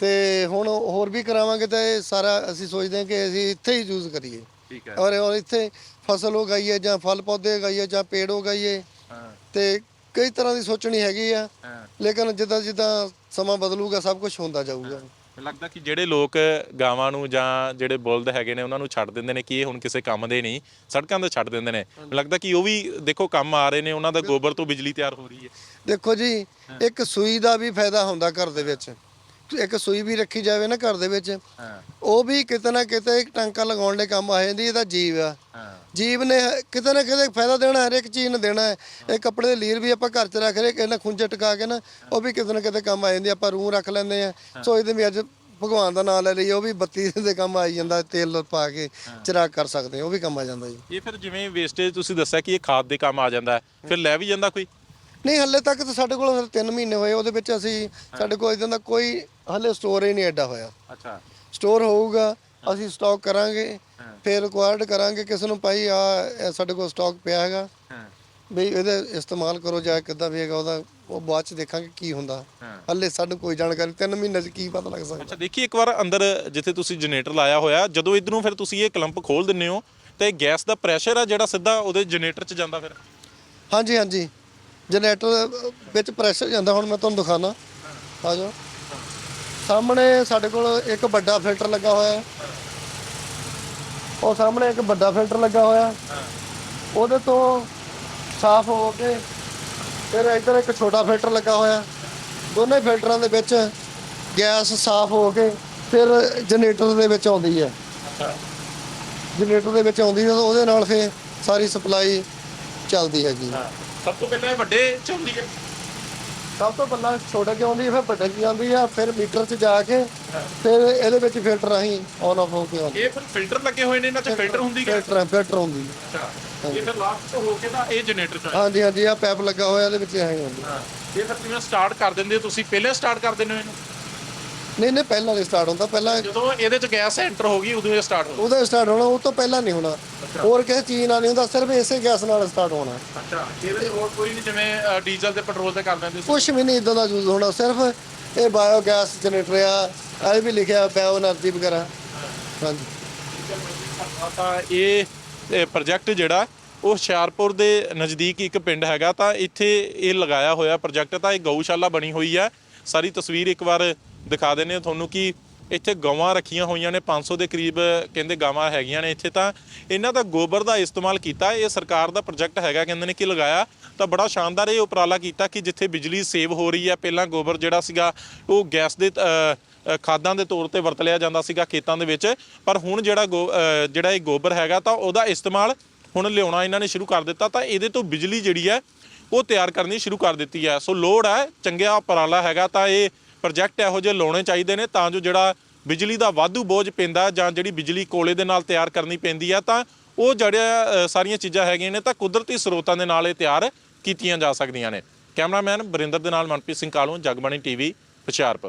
ਤੇ ਹੁਣ ਹੋਰ ਵੀ ਕਰਾਵਾਂਗੇ ਤਾਂ ਇਹ ਸਾਰਾ ਅਸੀਂ ਸੋਚਦੇ ਹਾਂ ਕਿ ਅਸੀਂ ਇੱਥੇ ਹੀ ਯੂਜ਼ ਕਰੀਏ। ਠੀਕ ਹੈ। ਔਰ ਔਰ ਇੱਥੇ ਫਸਲ ਉਗਾਈਏ ਜਾਂ ਫਲ ਪੌਦੇ ਉਗਾਈਏ ਜਾਂ ਪੇੜ ਉਗਾਈਏ। ਹਾਂ। ਤੇ ਕਈ ਤਰ੍ਹਾਂ ਦੀ ਸੋਚਣੀ ਹੈਗੀ ਆ। ਹਾਂ। ਲੇਕਿਨ ਜਿੱਦਾਂ ਜਿੱਦਾਂ ਸਮਾਂ ਬਦਲੂਗਾ ਸਭ ਕੁਝ ਹੁੰਦਾ ਜਾਊਗਾ। ਲੱਗਦਾ ਕਿ ਜਿਹੜੇ ਲੋਕ ਗਾਵਾਂ ਨੂੰ ਜਾਂ ਜਿਹੜੇ ਬੁਲਦ ਹੈਗੇ ਨੇ ਉਹਨਾਂ ਨੂੰ ਛੱਡ ਦਿੰਦੇ ਨੇ ਕਿ ਇਹ ਹੁਣ ਕਿਸੇ ਕੰਮ ਦੇ ਨਹੀਂ ਸੜਕਾਂ ਤੇ ਛੱਡ ਦਿੰਦੇ ਨੇ। ਲੱਗਦਾ ਕਿ ਉਹ ਵੀ ਦੇਖੋ ਕੰਮ ਆ ਰਹੇ ਨੇ ਉਹਨਾਂ ਦਾ ਗੋਬਰ ਤੋਂ ਬਿਜਲੀ ਤਿਆਰ ਹੋ ਰਹੀ ਹੈ। ਦੇਖੋ ਜੀ ਇੱਕ ਸੂਈ ਦਾ ਵੀ ਫਾਇਦਾ ਹੁੰਦਾ ਘਰ ਦੇ ਵਿੱਚ। ਇੱਕ ਸੂਈ ਵੀ ਰੱਖੀ ਜਾਵੇ ਨਾ ਘਰ ਦੇ ਵਿੱਚ ਹਾਂ। ਉਹ ਵੀ ਕਿਤੇ ਨਾ ਕਿਤੇ ਇੱਕ ਟਾਂਕਾ ਲਗਾਉਣ ਲਈ ਕੰਮ ਆ ਜਾਂਦੀ ਇਹਦਾ ਜੀਵ ਆ। ਹਾਂ। ਜੀਵ ਨੇ ਕਿਤੇ ਨਾ ਕਿਤੇ ਫਾਇਦਾ ਦੇਣਾ ਹਰ ਇੱਕ ਚੀਜ਼ ਨੂੰ ਦੇਣਾ। ਹੈ। ਇਹ ਕੱਪੜੇ ਦੇ ਲੀਰ ਵੀ ਆਪਾਂ ਘਰ 'ਚ ਰੱਖ ਰਹੇ ਇਹਨਾਂ ਖੁੰਝੇ ਟਿਕਾ ਕੇ ਨਾ ਉਹ ਵੀ ਕਿਤੇ ਨਾ ਕਿਤੇ ਕੰਮ ਆ ਜਾਂਦੀ ਆਪਾਂ ਰੂਹ ਰੱਖ ਲੈਂਦੇ ਆ ਸੋਚਦੇ ਵੀ ਅੱਜ ਭਗਵਾਨ ਦਾ ਨਾਮ ਲੈ ਲਈਏ ਉਹ ਵੀ ਬੱਤੀ ਦੇ ਕੰਮ ਆਈ ਜਾਂਦਾ ਤੇਲ ਪਾ ਕੇ ਚਿਰਾਗ ਕਰ ਸਕਦੇ ਉਹ ਵੀ ਕੰਮ ਆ ਜਾਂਦਾ ਜੀ। ਇਹ ਫਿਰ ਜਿਵੇਂ ਵੇਸਟੇਜ ਤੁਸੀਂ ਦੱਸਿਆ ਕਿ ਇਹ ਖਾਦ ਦੇ ਕੰਮ ਆ ਜਾਂਦਾ ਫਿਰ ਲੈ ਵੀ ਜਾਂਦਾ ਕੋਈ? ਨਹੀਂ ਹੱਲੇ ਤੱਕ ਤਾਂ ਸਾਡੇ ਕੋਲ 3 ਮਹੀਨੇ ਹੋਏ ਉਹਦੇ ਵਿੱਚ ਅਸੀਂ ਸਾਡੇ ਕੋਲ ਇਦਾਂ ਦਾ ਕੋਈ ਹੱਲੇ ਸਟੋਰ ਹੀ ਨਹੀਂ ਐਡਾ ਹੋਇਆ। ਅੱਛਾ। ਸਟੋਰ ਹੋਊਗਾ ਅਸੀਂ ਸਟਾਕ ਕਰਾਂਗੇ ਫਿਰ ਰਿਕੁਆਇਰਡ ਕਰਾਂਗੇ ਕਿਸੇ ਨੂੰ ਭਾਈ ਆ ਸਾਡੇ ਕੋਲ ਸਟਾਕ ਪਿਆ ਹੈਗਾ। ਹਾਂ। ਵੀ ਇਹਦੇ ਇਸਤੇਮਾਲ ਕਰੋ ਜਾਂ ਕਿੱਦਾਂ ਵੀ ਹੈਗਾ ਉਹਦਾ ਉਹ ਬਾਅਦ ਚ ਦੇਖਾਂਗੇ ਕੀ ਹੁੰਦਾ। ਹੱਲੇ ਸਾਨੂੰ ਕੋਈ ਜਾਣਕਾਰੀ 3 ਮਹੀਨੇ ਚ ਕੀ ਪਤਾ ਲੱਗ ਸਕਦਾ। ਅੱਛਾ ਦੇਖੀ ਇੱਕ ਵਾਰ ਅੰਦਰ ਜਿੱਥੇ ਤੁਸੀਂ ਜਨਰੇਟਰ ਲਾਇਆ ਹੋਇਆ ਜਦੋਂ ਇਧਰੋਂ ਫਿਰ ਤੁਸੀਂ ਇਹ ਕਲੰਪ ਖੋਲ ਦਿੰਨੇ ਹੋ ਤੇ ਗੈਸ ਦਾ ਪ੍ਰੈਸ਼ਰ ਆ ਜਿਹੜਾ ਸਿੱਧਾ ਉਹਦੇ ਜਨਰੇਟਰ 'ਚ ਜਾਂਦਾ ਫਿਰ? ਹਾਂਜੀ ਹਾਂਜੀ। ਜਨਰੇਟਰ ਵਿੱਚ ਪ੍ਰੈਸ਼ਰ ਜਾਂਦਾ, ਹੁਣ ਮੈਂ ਤੁਹਾਨੂੰ ਦਿਖਾਣਾ ਆ ਜਾਓ। ਸਾਹਮਣੇ ਸਾਡੇ ਕੋਲ ਇੱਕ ਵੱਡਾ ਫਿਲਟਰ ਲੱਗਾ ਹੋਇਆ ਹੈ। ਉਹ ਸਾਹਮਣੇ ਇੱਕ ਵੱਡਾ ਫਿਲਟਰ ਲੱਗਾ ਹੋਇਆ ਉਹਦੇ ਤੋਂ ਸਾਫ਼ ਹੋ ਕੇ ਫਿਰ ਇੱਧਰ ਇੱਕ ਛੋਟਾ ਫਿਲਟਰ ਲੱਗਾ ਹੋਇਆ ਦੋਨੇ ਫਿਲਟਰਾਂ ਦੇ ਵਿੱਚ ਗੈਸ ਸਾਫ਼ ਹੋ ਕੇ ਫਿਰ ਜਨਰੇਟਰ ਦੇ ਵਿੱਚ ਆਉਂਦੀ ਹੈ। ਜਨਰੇਟਰ ਦੇ ਵਿੱਚ ਆਉਂਦੀ ਹੈ, ਉਹਦੇ ਨਾਲ ਫਿਰ ਸਾਰੀ ਸਪਲਾਈ ਚੱਲਦੀ ਹੈਗੀ। ਸਭ ਤੋਂ ਪਹਿਲਾਂ ਇਹ ਵੱਡੇ 'ਚ ਹੁੰਦੀ ਹੈ ਸਭ ਤੋਂ ਪਹਿਲਾਂ ਛੋਟੇ ਚ ਆਉਂਦੀ ਹੈ ਫਿਰ ਵੱਡੇ ਚ ਜਾਂਦੀ ਆ ਫਿਰ ਮੀਟਰ 'ਚ ਜਾ ਕੇ ਫਿਰ ਇਹਦੇ ਵਿੱਚ ਫਿਲਟਰ ਆਹੀਂ ਆਨ ਆਫ ਹੋ ਕੇ ਆਉਂਦੀ। ਇਹ ਫਿਰ ਫਿਲਟਰ ਲੱਗੇ ਹੋਏ ਨੇ ਇਹਨਾਂ 'ਚ ਫਿਲਟਰ ਹੁੰਦੀ ਹੈ? ਫਿਲਟਰ ਫਿਲਟਰ ਹੁੰਦੀ। ਹੈ। ਅੱਛਾ ਇਹ ਫਿਰ ਲਾਸਟ ਤੋਂ ਹੋ ਕੇ ਤਾਂ ਇਹ ਜਨਰੇਟਰ 'ਚ। ਹਾਂਜੀ ਹਾਂਜੀ ਆ ਪੈਪ ਲੱਗਾ ਹੋਇਆ ਇਹਦੇ ਵਿੱਚ ਆਹੀਂ ਹੁੰਦੀ ਹਾਂ। ਇਹ ਫਿਰ ਜਿਵੇਂ ਸਟਾਰਟ ਕਰ ਦਿੰਦੇ ਹੋ ਤੁਸੀਂ ਪਹਿਲੇ ਸਟਾਰਟ ਕਰ ਦਿੰਦੇ ਹੋ ਇਹਨੂੰ? ਨਹੀਂ ਨਹੀਂ ਪਹਿਲਾਂ ਨਹੀਂ ਸਟਾਰਟ ਹੁੰਦਾ ਪਹਿਲਾਂ ਜਦੋਂ ਇਹਦੇ ਚ ਗੈਸ ਐਂਟਰ ਹੋ ਗਈ ਉਦੋਂ ਇਹ ਸਟਾਰਟ ਹੋ ਉਹਦਾ ਸਟਾਰਟ ਹੋਣਾ ਉਹ ਤੋਂ ਪਹਿਲਾਂ ਨਹੀਂ ਹੋਣਾ। ਹੋਰ ਕਿਸੇ ਚੀਜ਼ ਨਾਲ ਨਹੀਂ ਹੁੰਦਾ ਸਿਰਫ ਇਸੇ ਗੈਸ ਨਾਲ ਸਟਾਰਟ ਹੋਣਾ। ਅੱਛਾ ਇਹਦੇ ਹੋਰ ਕੋਈ ਨਹੀਂ ਜਿਵੇਂ ਡੀਜ਼ਲ ਤੇ ਪੈਟਰੋਲ ਤੇ ਕਰ ਦਿੰਦੇ ਕੁਝ ਵੀ ਨਹੀਂ ਇਦਾਂ ਦਾ ਯੂਜ਼ ਹੋਣਾ ਸਿਰਫ ਇਹ ਬਾਇਓ ਗੈਸ ਜਨਰੇਟਰ ਆ ਇਹ ਵੀ ਲਿਖਿਆ ਬਾਇਓ એનર્ਜੀ ਵਗੈਰਾ। ਹਾਂਜੀ। ਤਾਂ ਇਹ ਪ੍ਰੋਜੈਕਟ ਜਿਹੜਾ ਉਹ ਹੁਸ਼ਿਆਰਪੁਰ ਦੇ ਨਜ਼ਦੀਕ ਇੱਕ ਪਿੰਡ ਹੈਗਾ ਤਾਂ ਇੱਥੇ ਇਹ ਲਗਾਇਆ ਹੋਇਆ ਪ੍ਰੋਜੈਕਟ ਤਾਂ ਇਹ ਗਊਸ਼ਾਲਾ ਬਣੀ ਹੋਈ ਆ। ਸਾਰੀ ਤਸਵੀਰ ਇੱਕ ਵਾਰ ਦਿਖਾ ਦਿੰਦੇ ਹਾਂ ਤੁਹਾਨੂੰ ਕਿ ਇੱਥੇ ਗਾਵਾਂ ਰੱਖੀਆਂ ਹੋਈਆਂ ਨੇ 500 ਦੇ ਕਰੀਬ ਕਹਿੰਦੇ ਗਾਵਾਂ ਹੈਗੀਆਂ ਨੇ ਇੱਥੇ ਤਾਂ। ਇਹਨਾਂ ਦਾ ਗੋਬਰ ਦਾ ਇਸਤੇਮਾਲ ਕੀਤਾ, ਇਹ ਸਰਕਾਰ ਦਾ ਪ੍ਰੋਜੈਕਟ ਹੈਗਾ, ਕਹਿੰਦੇ ਨੇ ਕਿ ਲਗਾਇਆ। ਤਾਂ ਬੜਾ ਸ਼ਾਨਦਾਰ ਇਹ ਉਪਰਾਲਾ ਕੀਤਾ ਕਿ ਜਿੱਥੇ ਬਿਜਲੀ ਸੇਵ ਹੋ ਰਹੀ ਹੈ, ਪਹਿਲਾਂ ਗੋਬਰ ਜਿਹੜਾ ਸੀਗਾ, ਉਹ ਗੈਸ ਦੇ ਖਾਦਾਂ ਦੇ ਤੌਰ ਤੇ ਵਰਤ ਲਿਆ ਜਾਂਦਾ ਸੀਗਾ ਖੇਤਾਂ ਦੇ ਵਿੱਚ। ਪਰ ਹੁਣ ਜਿਹੜਾ ਗੋ- ਜਿਹੜਾ ਇਹ ਗੋਬਰ ਹੈਗਾ, ਤਾਂ ਉਹਦਾ ਇਸਤੇਮਾਲ ਹੁਣ ਲਿਆਉਣਾ ਇਹਨਾਂ ਨੇ ਸ਼ੁਰੂ ਕਰ ਦਿੱਤਾ। ਤਾਂ ਇਹਦੇ ਤੋਂ ਬਿਜਲੀ ਜਿਹੜੀ ਹੈ, ਉਹ ਤਿਆਰ ਕਰਨੀ ਸ਼ੁਰੂ ਕਰ ਦਿੱਤੀ ਹੈ। ਸੋ ਲੋੜ ਹੈ, ਚੰਗਿਆ ਉਪਰਾਲਾ ਹੈਗਾ ਤਾਂ ਇਹ ਪ੍ਰੋਜੈਕਟ ਇਹੋ ਜਿਹੇ ਲਾਉਣੇ ਚਾਹੀਦੇ ਨੇ ਤਾਂ ਜੋ ਜਿਹੜਾ ਬਿਜਲੀ ਦਾ ਵਾਧੂ ਬੋਝ ਪੈਂਦਾ ਜਾਂ ਜਿਹੜੀ ਬਿਜਲੀ ਕੋਲੇ ਦੇ ਨਾਲ ਤਿਆਰ ਕਰਨੀ ਪੈਂਦੀ ਆ, ਤਾਂ ਉਹ ਜਿਹੜੀਆਂ ਸਾਰੀਆਂ ਚੀਜ਼ਾਂ ਹੈਗੀਆਂ ਨੇ ਤਾਂ ਕੁਦਰਤੀ ਸਰੋਤਾਂ ਦੇ ਨਾਲ ਇਹ ਤਿਆਰ ਕੀਤੀਆਂ ਜਾ ਸਕਦੀਆਂ ਨੇ। ਕੈਮਰਾਮੈਨ ਬਰਿੰਦਰ ਦੇ ਨਾਲ ਮਨਪ੍ਰੀਤ ਸਿੰਘ ਕਾਲੂ, ਜਗਬਾਣੀ ਟੀਵੀ, ਹੁਸ਼ਿਆਰਪੁਰ।